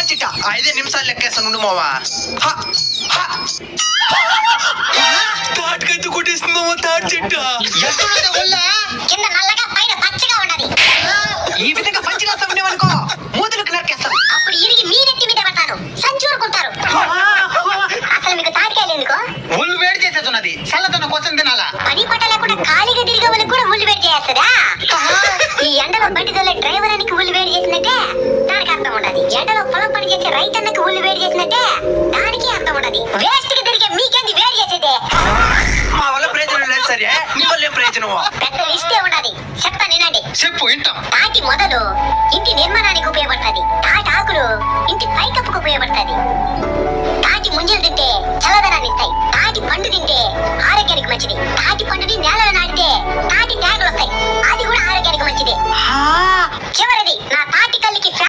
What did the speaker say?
తాచిట ఐదే నిమిషాలు లెక్కేస్తాను ఉండు మావా. హ, హ. తాటికైతే కొట్టేస్తుంది మామ తాటి చెట్ట కింద నల్లగా పైన పచ్చగా ఉన్నది. ఈ విధంగా పంచి రాస్తా ఉండేవనుకో మూతులకు నరికేస్తాను. అప్పుడు ఇరిగి మీ నెత్తి మీద పడతాను సంచూరుకుంటారు అసలు మీకు తాటికాయలు ఎందుకో ఒళ్ళు వేడి చేసేస్తున్నది. చల్లదన్న కోసం తినాలా? పని పట్ట లేకుండా ఖాళీగా తిరిగే వాళ్ళకి కూడా వేడి చేస్తుందా ఈ ఎండలో బండి తోలే డ్రైవర్ అనికి ఉల్లి వేడి చేసినట్టే? ఉండదు ఎండలో పొలం పని చేసే రైతన్నకి ఉల్లి వేడి చేసినట్టే దానికి అర్థం ఉండదు వేస్ట్కి తిరిగే మీకేంది వేడి చేసేదే? మా వల్ల ప్రయోజనం లేదు సరే. మీ వల్ల ఏం ప్రయోజనం పెద్ద లిస్టే ఉండదు చెప్తా నినండి చెప్పు ఇంటాం తాటి మొదలు ఇంటి నిర్మాణానికి ఉపయోగపడుతుంది. తాటి ఆకులు ఇంటి పైకప్పుకు ఉపయోగపడుతుంది. తాటి ముంజలు తింటే చల్లదనాన్ని ఇస్తాయి. తాటి పండు తింటే ఆరోగ్యానికి మంచిది. తాటి పండుని నేలలో నాటితే